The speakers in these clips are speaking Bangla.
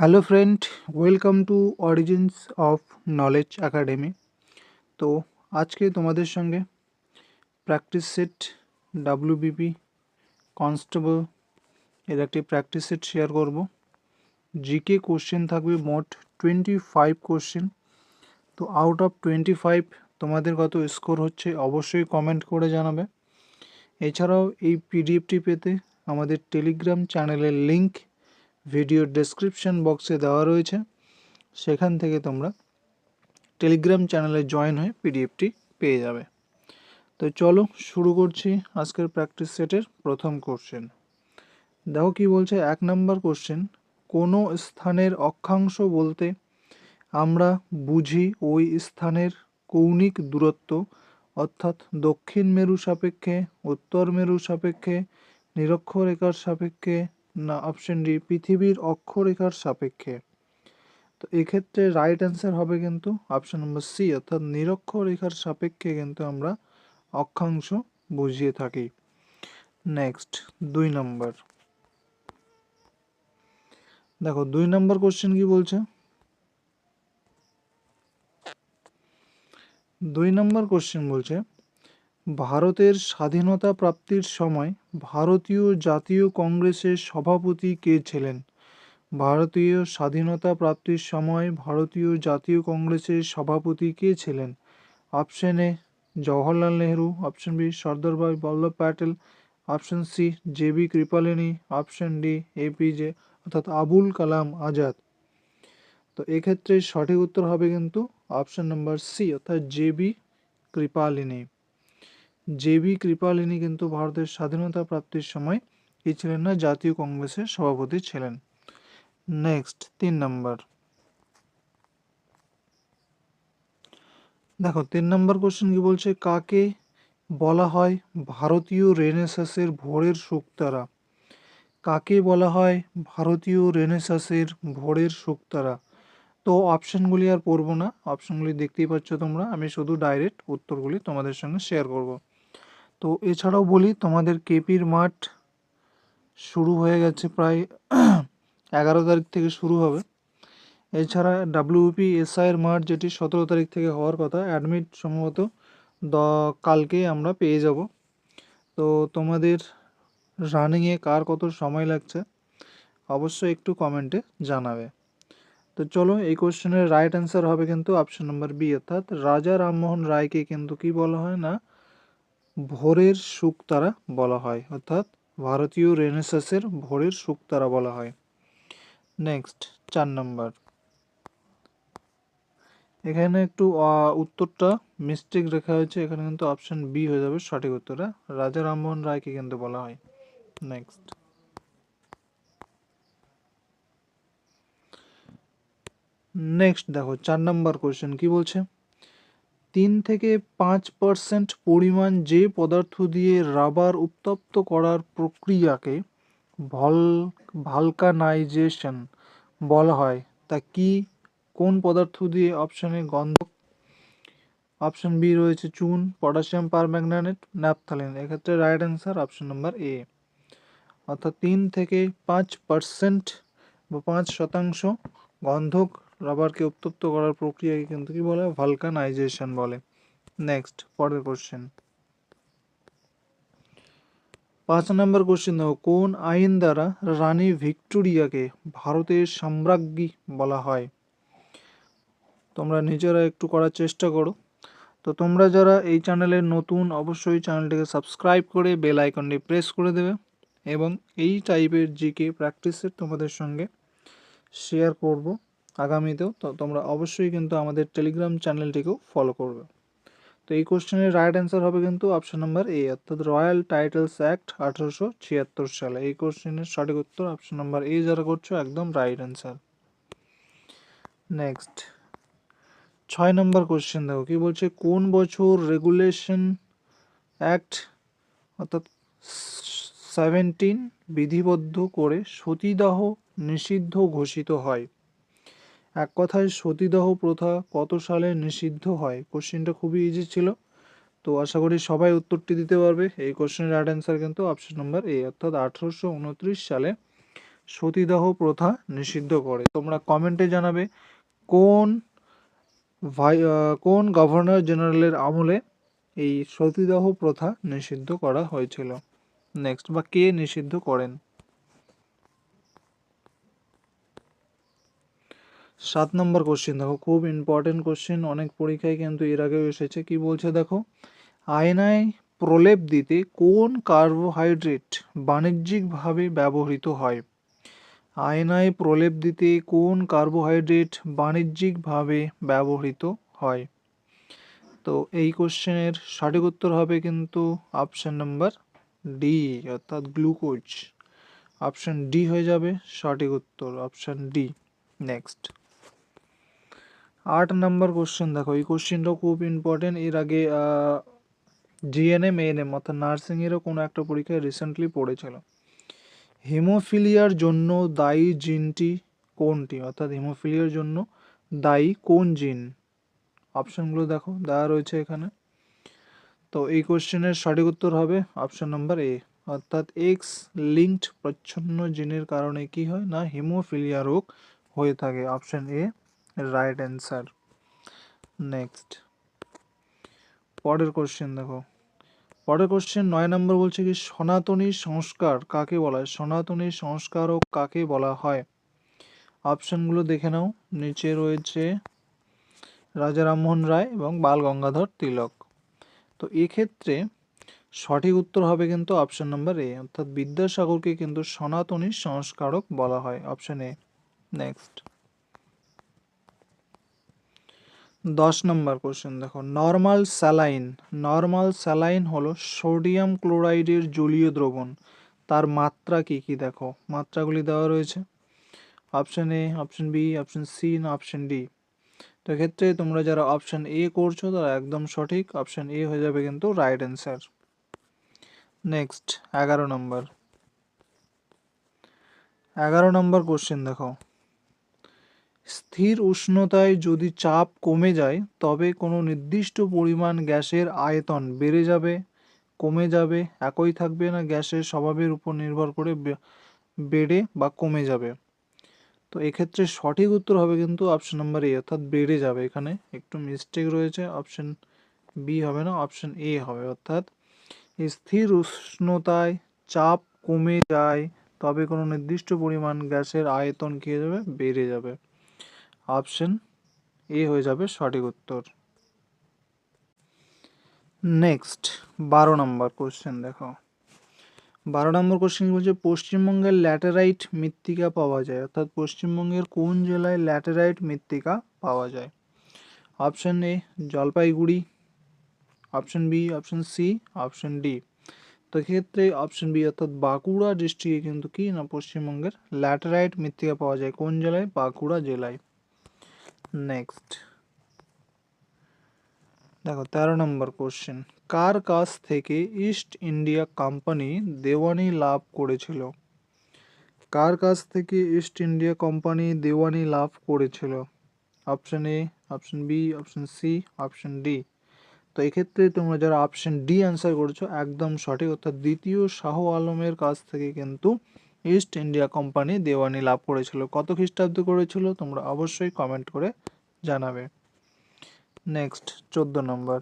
Hello friend welcome to origins of knowledge academy তো আজকে তোমাদের সঙ্গে প্র্যাকটিস সেট ডাব্লিউবিপি কনস্টেবল এর একটি প্র্যাকটিস সেট শেয়ার করব। জিকে কোশ্চেন থাকবে মোট টোয়েন্টি ফাইভ কোশ্চেন তো আউট অফ টোয়েন্টি ফাইভ তোমাদের কত স্কোর হচ্ছে অবশ্যই কমেন্ট করে জানাবে। এছাড়াও এই পিডিএফটি পেতে আমাদের টেলিগ্রাম চ্যানেলের লিংক ভিডিও ডেসক্রিপশন বক্সে দেওয়া রয়েছে। সেখান থেকে তোমরা টেলিগ্রাম চ্যানেলে জয়েন হয়ে পিডিএফটি পেয়ে যাবে। তো চলো শুরু করছি আজকের প্র্যাকটিস সেটের প্রথম কোশ্চেন দেখো কি বলছে, এক নম্বর কোশ্চেন কোনো স্থানের অক্ষাংশ বলতে আমরা বুঝি ওই স্থানের কৌণিক দূরত্ব, অর্থাৎ দক্ষিণ মেরু সাপেক্ষে, উত্তর মেরু সাপেক্ষে, নিরক্ষরেখার সাপেক্ষে না অপশন ডি পৃথিবীর অক্ষরেখার সাপেক্ষে। তো এক্ষেত্রে রাইট অ্যান্সার হবে কিন্তু অপশন নম্বর সি অর্থাৎ নিরক্ষরেখার সাপেক্ষে কিন্তু আমরা অক্ষাংশ বুঝিয়ে থাকি। নেক্সট দুই নম্বর দেখো, দুই নম্বর কোশ্চেন কি বলছে? দুই নম্বর কোশ্চেন বলছে ভারতের স্বাধীনতা প্রাপ্তির সময় ভারতীয় জাতীয় কংগ্রেসের সভাপতি কে ছিলেন? ভারতীয় স্বাধীনতা প্রাপ্তির সময় ভারতীয় জাতীয় কংগ্রেসের সভাপতি কে ছিলেন? Option A, Jawaharlal Nehru, option B Sardarbhai Vallabh Patel, option C, J B Kripalani, option D APJ অর্থাৎ আবুল কালাম আজাদ। তো এক্ষেত্রে সঠিক উত্তর হবে কিন্তু অপশন নাম্বার সি, অর্থাৎ J B Kripalani. JB Kripalani কিন্তু ভারতের স্বাধীনতা প্রাপ্তির সময় কি ছিলেন না? জাতীয় কংগ্রেসের সভাপতি ছিলেন। নেক্সট, তিন নম্বর। দেখো, তিন নম্বর কোশ্চেন কি বলছে? কাকে বলা হয় ভারতীয় রেনেসাসের ভোরের শুকতারা কাকে বলা হয় ভারতীয় রেনেসাসের ভোরের শুকতারা তো অপশানগুলি আর পড়ব না। অপশানগুলি দেখতেই পাচ্ছ তোমরা। আমি শুধু ডাইরেক্ট উত্তরগুলি তোমাদের সঙ্গে শেয়ার করব। তো এছাড়াও বলি, তোমাদের কেপির মাঠ শুরু হয়ে গেছে প্রায় এগারো তারিখ থেকে শুরু হবে। এছাড়া ডাব্লিউপি এসআইয়ের মাঠ যেটি সতেরো তারিখ থেকে হওয়ার কথা অ্যাডমিট সম্ভবত দ, কালকে আমরা পেয়ে যাব। তো তোমাদের রানিংয়ে কার কত সময় লাগছে, অবশ্যই একটু কমেন্টে জানাবে। তো চলো, এই কোশ্চেনের রাইট অ্যান্সার হবে কিন্তু অপশন নম্বর বি অর্থাৎ রাজা রামমোহন রায়কে কিন্তু কি বলা হয় না ভোরের শুকতারা বলা হয়, অর্থাৎ ভারতীয় রেনেসাসের ভোরের শুকতারা বলা হয়। নেক্সট চার নম্বর। এখানে একটু উত্তরটা মিস্টেক রেখা হয়েছে, এখানে কিন্তু অপশন বি হয়ে যাবে সঠিক উত্তরটা রাজা রামমোহন রায়কে কিন্তু বলা হয়। নেক্সট নেক্সট দেখো, চার নম্বর কোয়েশ্চেন কি বলছে? তিন থেকে পাঁচ পার্সেন্ট পরিমাণ যে পদার্থ দিয়ে রাবার উত্তপ্ত করার প্রক্রিয়াকে ভল, ভালকানাইজেশন বলা হয়, তা কি? কোন পদার্থ দিয়ে? অপশানে গন্ধক অপশন বি রয়েছে চুন, পটাশিয়াম পারম্যাগনেট, ন্যাপথালিন। এক্ষেত্রে right answer option number A অর্থাৎ তিন থেকে পাঁচ পার্সেন্ট বা পাঁচ শতাংশ গন্ধক রাবারকে উত্তপ্ত করার প্রক্রিয়াকে কিন্তু কি বলে? ভালকানাইজেশন বলে। নেক্সট পরের কোশ্চেন পাঁচ নম্বর কোশ্চেন দেখো, কোন আইন দ্বারা রানী ভিক্টোরিয়াকে ভারতের সাম্রাজ্ঞী বলা হয়? তোমরা নিজেরা একটু করার চেষ্টা করো। তো তোমরা যারা এই চ্যানেলের নতুন, অবশ্যই চ্যানেলটিকে সাবস্ক্রাইব করে বেল আইকনটি প্রেস করে দেবে এবং এই টাইপের জিকে প্র্যাকটিসের তোমাদের সঙ্গে শেয়ার করব। আগামীতেও তো তোমরা অবশ্যই কিন্তু আমাদের টেলিগ্রাম চ্যানেলটিকেও ফলো করবে। তো এই কোশ্চেনের রাইট অ্যান্সার হবে কিন্তু অপশন নাম্বার এ অর্থাৎ রয়্যাল টাইটেলস অ্যাক্ট আঠারোশো ছিয়াত্তর সালে। এই কোশ্চেনের সঠিক উত্তর অপশন নাম্বার এ যারা করছ, একদম রাইট অ্যান্সার নেক্সট ছয় নম্বর কোশ্চেন দেখো। কি বলছে? কোন বছর রেগুলেশন অ্যাক্ট অর্থাৎ সেভেন্টিন বিধিবদ্ধ করে সতীদাহ নিষিদ্ধ ঘোষিত হয়? এক কথায় সতীদাহ প্রথা কত সালে নিষিদ্ধ হয়? কোশ্চেনটা খুবই ইজি ছিল। তো আশা করি সবাই উত্তরটি দিতে পারবে। এই কোশ্চেনের রাইট অ্যান্সার কিন্তু অপশন নম্বর এ অর্থাৎ আঠারোশো উনত্রিশ সালে সতীদাহ প্রথা নিষিদ্ধ করে। তোমরা কমেন্টে জানাবে কোন ভাই কোন গভর্নর জেনারেলের আমলে এই সতীদাহ প্রথা নিষিদ্ধ করা হয়েছিল। নেক্সট বা কে নিষিদ্ধ করেন? সাত নম্বর কোশ্চেন দেখো, খুব ইম্পর্টেন্ট কোশ্চেন অনেক পরীক্ষায় কিন্তু এর আগেও এসেছে। কি বলছে, দেখো? আয়নায় প্রলেপ দিতে কোন কার্বোহাইড্রেট বাণিজ্যিকভাবে ব্যবহৃত হয়? আয়নায় প্রলেপ দিতে কোন কার্বোহাইড্রেট বাণিজ্যিকভাবে ব্যবহৃত হয়? তো এই কোশ্চেনের সঠিক উত্তর হবে কিন্তু অপশন নাম্বার ডি অর্থাৎ গ্লুকোজ অপশন ডি হয়ে যাবে, সঠিক উত্তর অপশন ডি নেক্সট আট নাম্বার কোশ্চেন দেখো, এই কোশ্চেনটাও খুব ইম্পর্টেন্ট এর আগে জিএনএম এএনএম অর্থাৎ নার্সিংয়েরও কোনো একটা পরীক্ষায় রিসেন্টলি পড়েছিল। হিমোফিলিয়ার জন্য দায়ী জিনটি কোনটি? অর্থাৎ হিমোফিলিয়ার জন্য দায়ী কোন জিন? অপশনগুলো দেখো দেওয়া রয়েছে এখানে। তো এই কোশ্চেনের সঠিক উত্তর হবে অপশন নাম্বার এ অর্থাৎ এক্স লিঙ্কড প্রচ্ছন্ন জিনের কারণে কি হয় না? হিমোফিলিয়া রোগ হয়ে থাকে। Option A right answer next পরের কোশ্চেন দেখো। পরের কোশ্চেন নয় নম্বর বলছে কি, সনাতনী সংস্কার কাকে বলা হয়? সনাতনী সংস্কারও কাকে বলা হয়? অপশনগুলো দেখে নাও। নিচে রয়েছে রাজা রামমোহন রায় এবং বাল গঙ্গাধর তিলক। তো এক্ষেত্রে সঠিক উত্তর হবে কিন্তু অপশন নাম্বার এ অর্থাৎ বিদ্যাসাগরকে কিন্তু সনাতনী সংস্কারক বলা হয়। অপশন এ নেক্সট দশ নম্বর কোশ্চেন দেখো নর্মাল স্যালাইন নর্মাল স্যালাইন হলো সোডিয়াম ক্লোরাইডের জলীয় দ্রবণ। তার মাত্রা কি কি, দেখো, মাত্রাগুলি দেওয়া রয়েছে। Option A option B option C না অপশন ডি তো এক্ষেত্রে তোমরা যারা অপশন এ করছ, তারা একদম সঠিক অপশন এ হয়ে যাবে কিন্তু রাইট অ্যান্সার নেক্সট এগারো নম্বর। এগারো নম্বর কোশ্চেন দেখো স্থির উষ্ণতায় যদি চাপ কমে যায়, তবে কোনো নির্দিষ্ট পরিমাণ গ্যাসের আয়তন বেড়ে যাবে, কমে যাবে, একই থাকবে না, গ্যাসের স্বভাবের উপর নির্ভর করে বেড়ে বা কমে যাবে। তো এক্ষেত্রে সঠিক উত্তর হবে কিন্তু অপশন নাম্বার এ অর্থাৎ বেড়ে যাবে। এখানে একটু মিস্টেক রয়েছে অপশন বি হবে না অপশন এ হবে। অর্থাৎ স্থির উষ্ণতায় চাপ কমে যায়, তবে কোনো নির্দিষ্ট পরিমাণ গ্যাসের আয়তন কী যাবে? বেড়ে যাবে। অপশন এ হয়ে যাবে সঠিক উত্তর। নেক্সট, বারো নম্বর কোশ্চেন দেখো। বারো নম্বর কোশ্চেন বলছে? পশ্চিমবঙ্গের ল্যাটেরাইট মৃত্তিকা পাওয়া যায়, অর্থাৎ পশ্চিমবঙ্গের কোন জেলায় ল্যাটেরাইট মৃত্তিকা পাওয়া যায়? Option A, Jalpaiguri, option B, option C, option D. তো ক্ষেত্রে অপশন বি, অর্থাৎ বাঁকুড়া ডিস্ট্রিক্টে কিন্তু কি না, পশ্চিমবঙ্গের ল্যাটেরাইট মৃত্তিকা পাওয়া যায়, কোন জেলায়? বাঁকুড়া জেলায়। নেক্সট দেখো, তেরো নম্বর কোশ্চেন কার কাছ থেকে ইস্ট ইন্ডিয়া কোম্পানি দেওয়ানি লাভ করেছিল? কার কাছ থেকে ইস্ট ইন্ডিয়া কোম্পানি দেওয়ানি লাভ করেছিল? Option A option B option C option D তো এক্ষেত্রে তোমরা যারা অপশন ডি অ্যান্সার করেছ, একদম সঠিক। অর্থাৎ দ্বিতীয় শাহ আলমের কাছ থেকে কিন্তু ইস্ট ইন্ডিয়া কোম্পানি দেওয়ানি লাভ করেছিল। কত খ্রিস্টাব্দে করেছিল? তোমরা অবশ্যই কমেন্ট করে জানাবে। নেক্সট চোদ্দ নম্বর।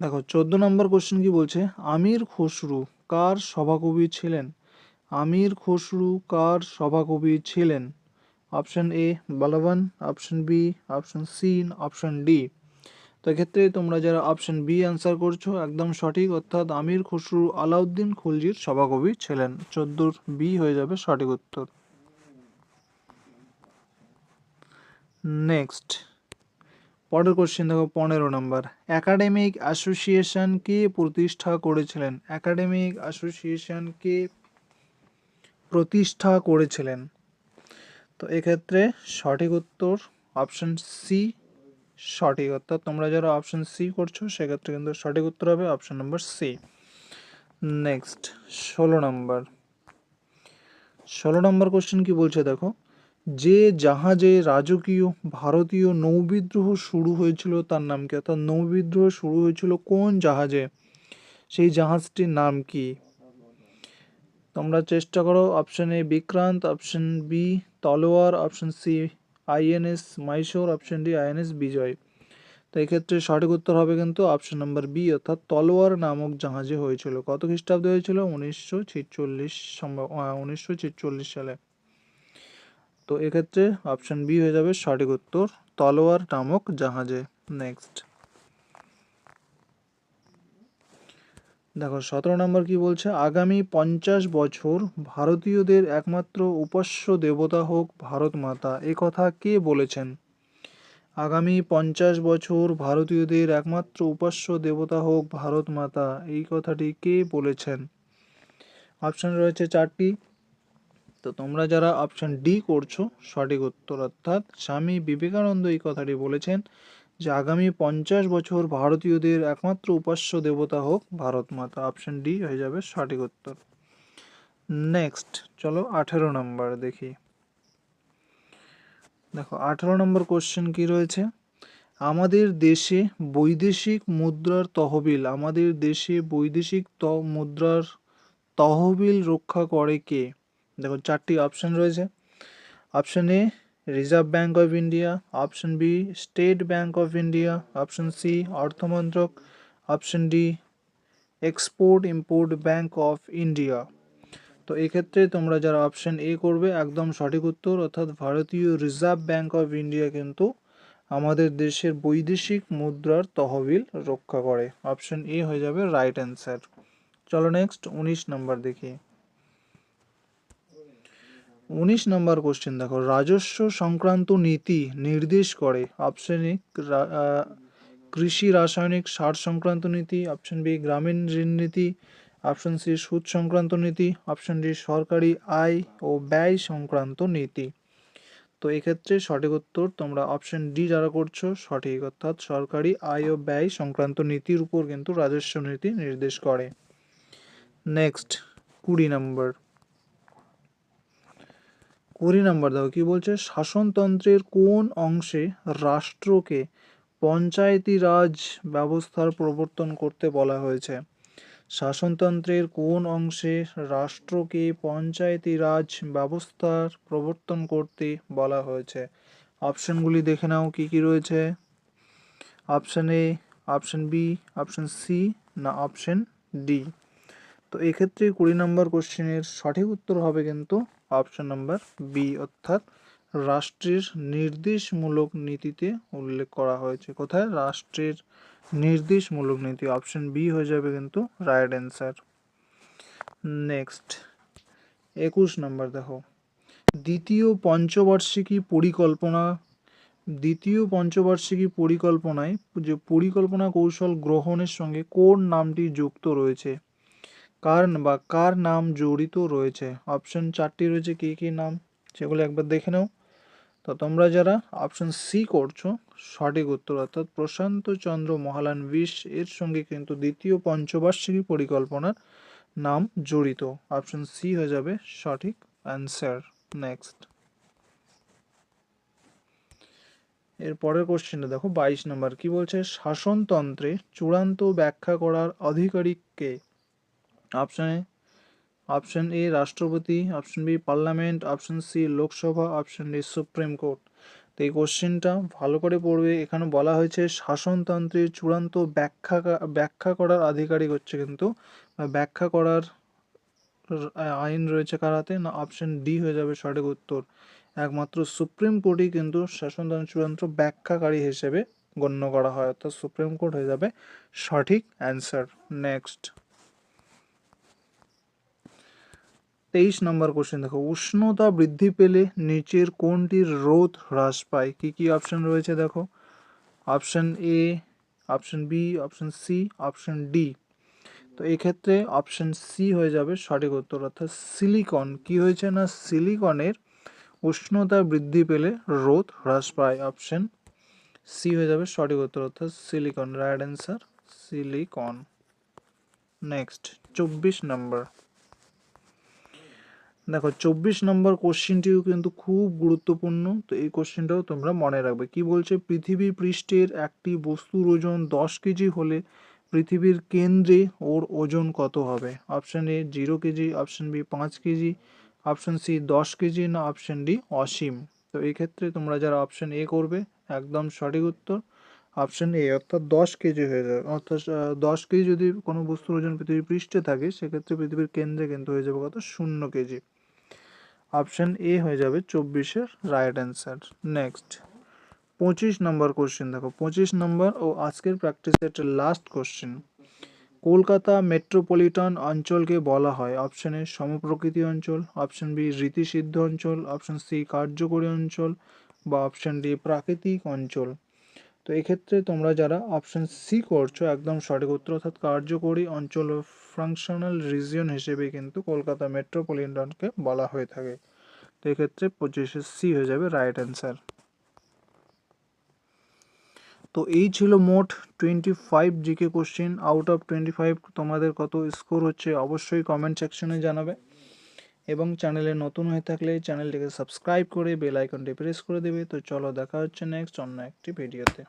দেখো, চোদ্দ নম্বর কোশ্চেন কি বলছে? আমির খসরু কার সভাকবি ছিলেন? আমির খসরু কার সভাকবি ছিলেন? Option A Balban option B option C option D তো এক্ষেত্রে তোমরা যারা অপশন বি অ্যান্সার করছ, একদম সঠিক, অর্থাৎ আমির খসরু আলাউদ্দিন খুলজির সভাকবি ছিলেন। চোদ্দোর বি হয়ে যাবে সঠিক উত্তর। নেক্সট পরের কোশ্চেন দেখো পনেরো নম্বর একাডেমিক অ্যাসোসিয়েশন কে প্রতিষ্ঠা করেছিলেন? একাডেমিক অ্যাসোসিয়েশন কে প্রতিষ্ঠা করেছিলেন? তো এক্ষেত্রে সঠিক উত্তর অপশন সি সঠিক অর্থাৎ তোমরা যারা অপশন সি করছ, সেক্ষেত্রে কিন্তু সঠিক উত্তর হবে অপশন নম্বর সি নেক্সট ষোলো নম্বর ষোলো নম্বর কোশ্চেন কি বলছে দেখো? যে জাহাজে রাজকীয় ভারতীয় নৌবিদ্রোহ শুরু হয়েছিল, তার নাম কি? অর্থাৎ নৌবিদ্রোহ শুরু হয়েছিল কোন জাহাজে? সেই জাহাজটির নাম কি? তোমরা চেষ্টা করো option A Vikrant option B Talwar option C INS Mysore option D INS Vijay. তো এক্ষেত্রে সঠিক উত্তর হবে কিন্তু অপশন নাম্বার বি অর্থাৎ তলোয়ার নামক জাহাজে হয়েছিল। কত খ্রিস্টাব্দে হয়েছিল? উনিশশো ছিচল্লিশ উনিশশো ছিচল্লিশ সালে। তো এক্ষেত্রে অপশন বি হয়ে যাবে সঠিক উত্তর, তলোয়ার নামক জাহাজে। নেক্সট দেখো, সতেরো নম্বর কি বলছে? আগামী পঞ্চাশ বছর ভারতীয়দের একমাত্র উপাস্য দেবতা হোক ভারত মাতা। এ কথা কে বলেছেন? আগামী পঞ্চাশ বছর ভারতীয়দের একমাত্র উপাস্য দেবতা হোক ভারত মাতা। এই কথাটি কে বলেছেন? অপশন রয়েছে চারটি। তো তোমরা যারা অপশন ডি করছ, সঠিক উত্তর অর্থাৎ স্বামী বিবেকানন্দ এই কথাটি বলেছেন। যে আগামী পঞ্চাশ বছর ভারতীয়দের একমাত্র উপাস্য দেবতা হোক ভারত মাতা। অপশন ডি হয়ে যাবে সঠিক উত্তর। নেক্সট চলো আঠেরো নম্বর দেখি। দেখো, আঠেরো নম্বর কোশ্চেন কি রয়েছে? আমাদের দেশে বৈদেশিক মুদ্রার তহবিল, আমাদের দেশে বৈদেশিক ত, মুদ্রার তহবিল রক্ষা করে কে? দেখো, চারটি অপশন রয়েছে। Option A Reserve Bank of India option B State Bank of India option C অর্থমন্ত্রক option D Export Import Bank of India তো এক্ষেত্রে তোমরা যারা অপশন এ করবে, একদম সঠিক উত্তর, অর্থাৎ ভারতীয় রিজার্ভ ব্যাঙ্ক অফ ইন্ডিয়া কিন্তু আমাদের দেশের বৈদেশিক মুদ্রার তহবিল রক্ষা করে। অপশন এ হয়ে যাবে রাইট অ্যান্সার চলো নেক্সট উনিশ নম্বর দেখি। উনিশ নম্বর কোশ্চেন দেখো, রাজস্ব সংক্রান্ত নীতি নির্দেশ করে অপশন এ কৃষি রাসায়নিক সার সংক্রান্ত নীতি অপশন বি গ্রামীণ ঋণ নীতি অপশন সি সুদ সংক্রান্ত নীতি অপশন ডি সরকারি আয় ও ব্যয় সংক্রান্ত নীতি। তো এক্ষেত্রে সঠিক উত্তর তোমরা অপশন ডি যারা করছ, সঠিক, অর্থাৎ সরকারি আয় ও ব্যয় সংক্রান্ত নীতির উপর কিন্তু রাজস্ব নীতি নির্দেশ করে। নেক্সট কুড়ি নম্বর। কুড়ি নম্বর দাও কি বলছে? শাসনতন্ত্রের কোন অংশে রাষ্ট্রকে পঞ্চায়েতি রাজ ব্যবস্থার প্রবর্তন করতে বলা হয়েছে? শাসনতন্ত্রের কোন অংশে রাষ্ট্রকে পঞ্চায়েতি রাজ ব্যবস্থার প্রবর্তন করতে বলা হয়েছে? অপশনগুলি দেখে নাও, কি কি রয়েছে? Option A, option B, option C না অপশন ডি? তো এক্ষেত্রে কুড়ি নম্বর কোশ্চেনের সঠিক উত্তর হবে কিন্তু অপশন নাম্বার বি, অর্থাৎ রাষ্ট্রের নির্দেশমূলক নীতিতে উল্লেখ করা হয়েছে। কোথায়? রাষ্ট্রের নির্দেশমূলক নীতি। অপশন বি হয়ে যাবে কিন্তু রাইট অ্যান্সার। নেক্সট, একুশ নম্বর দেখো। দ্বিতীয় পঞ্চবার্ষিকী পরিকল্পনা, দ্বিতীয় পঞ্চবার্ষিকী পরিকল্পনায় যে পরিকল্পনা কৌশল গ্রহণের সঙ্গে কোন নামটি যুক্ত রয়েছে। কার বা কার নাম জড়িত রয়েছে? অপশন চারটি রয়েছে, কী কী নাম? সেগুলো একবার দেখে নাও। তো তোমরা যারা অপশন সি করছ, সঠিক উত্তর অর্থাৎ প্রশান্ত চন্দ্র মহালান বিশ, এর সঙ্গে কিন্তু দ্বিতীয় পঞ্চবার্ষিকী পরিকল্পনার নাম জড়িত। অপশন সি হয়ে যাবে সঠিক অ্যান্সার নেক্সট এর পরের কোশ্চেনটা দেখো, বাইশ নম্বর কি বলছে? শাসনতন্ত্রে চূড়ান্ত ব্যাখ্যা করার আধিকারিককে অপশন এ অপশন এ রাষ্ট্রপতি option B parliament option C Lok Sabha option D Supreme Court তো এই কোশ্চেনটা ভালো করে পড়বে। এখানে বলা হয়েছে শাসনতন্ত্রের চূড়ান্ত ব্যাখ্যা ব্যাখ্যা করার আধিকারিক হচ্ছে কিন্তু ব্যাখ্যা করার আইন রয়েছে কারাতে না অপশন ডি হয়ে যাবে সঠিক উত্তর। একমাত্র সুপ্রিম কোর্টই কিন্তু শাসনতন্ত্র চূড়ান্ত ব্যাখ্যাকারী হিসেবে গণ্য করা হয়। অর্থাৎ সুপ্রিম কোর্ট হয়ে যাবে সঠিক অ্যান্সার নেক্সট তেইশ নম্বর কোশ্চেন দেখো, উষ্ণতা বৃদ্ধি পেলে নিচের কোনটির রোধ হ্রাস পায়? কি কি অপশন রয়েছে দেখো? Option A option B option C option D তো এক্ষেত্রে অপশন সি হয়ে যাবে সঠিক উত্তর, অর্থাৎ সিলিকন কি হয়েছে না? সিলিকনের উষ্ণতা বৃদ্ধি পেলে রোধ হ্রাস পায়। অপশন সি হয়ে যাবে সঠিক উত্তর, অর্থাৎ silicon right answer silicon next চব্বিশ নম্বর। দেখো, চব্বিশ নম্বর কোশ্চেনটিও কিন্তু খুব গুরুত্বপূর্ণ। তো এই কোশ্চেনটাও তোমরা মনে রাখবে। কি বলছে? পৃথিবী পৃষ্ঠের একটি বস্তুর ওজন দশ কেজি হলে পৃথিবীর কেন্দ্রে ওর ওজন কত হবে? Option A zero KG option B পাঁচ কেজি অপশান সি দশ কেজি না অপশান ডি অসীম? তো এই ক্ষেত্রে তোমরা যারা অপশান এ করবে, একদম সঠিক উত্তর। অপশান এ অর্থাৎ দশ কেজি হয়ে যাবে। অর্থাৎ দশ কেজি যদি কোনো বস্তুর ওজন পৃথিবীর পৃষ্ঠে থাকে, সেক্ষেত্রে পৃথিবীর কেন্দ্রে কিন্তু হয়ে যাবে কত? শূন্য কেজি। অপশান এ হয়ে যাবে চব্বিশের রাইট অ্যান্সার নেক্সট পঁচিশ নম্বর কোশ্চেন দেখো। পঁচিশ নম্বর ও আজকের প্র্যাকটিসের লাস্ট কোশ্চেন কলকাতা মেট্রোপলিটন অঞ্চলকে বলা হয়। অপশন এ সমপ্রকৃতি অঞ্চল। অপশন বি রীতিসিদ্ধ অঞ্চল। অপশন সি কার্যকরী অঞ্চল। বা অপশন ডি প্রাকৃতিক অঞ্চল। তো এক্ষেত্রে তোমরা যারা অপশন সি করছ, একদম সঠিক উত্তর অর্থাৎ কার্যকরী অঞ্চল ও ফাংশনাল রিজিয়ন হিসেবে কিন্তু কলকাতা মেট্রোপলিটনকে বলা হয়ে থাকে। তো এক্ষেত্রে পঁচিশে সি হয়ে যাবে রাইট অ্যান্সার তো এই ছিল মোট twenty five GK question out of twenty five তোমাদের কত স্কোর হচ্ছে, অবশ্যই কমেন্ট সেকশনে জানাবে। এবং চ্যানেলে নতুন হয়ে থাকলে চ্যানেলটিকে সাবস্ক্রাইব করে বেল আইকনটি প্রেস করে দেবে। তো চলো দেখা হচ্ছে নেক্সট অন্য একটি ভিডিওতে